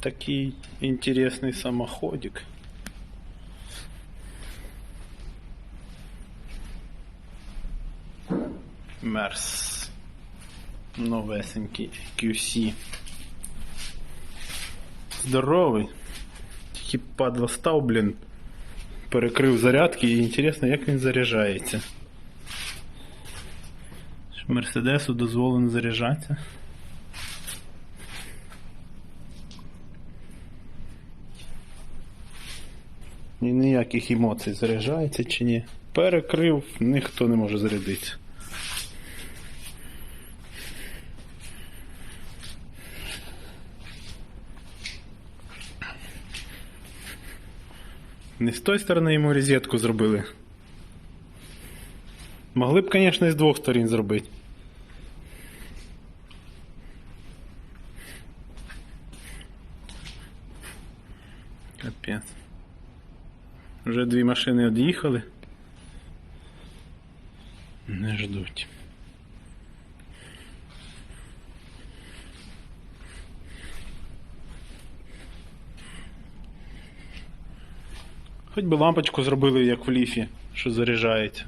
Такий інтересний самоходик. Мерс. Новесенький QC. Здоровий. Тільки падла став, блін. Перекрив зарядки і інтересно, як він заряджається. Мерседесу дозволено заряджатися. І ніяких емоцій заряджається чи ні. Перекрив, ніхто не може зарядитися. Не з тої сторони йому розетку зробили. Могли б, звісно, з двох сторін зробити. Капець. Вже дві машини од'їхали. Не ждуть. Хоч би лампочку зробили, як в ліфі, що заряджається.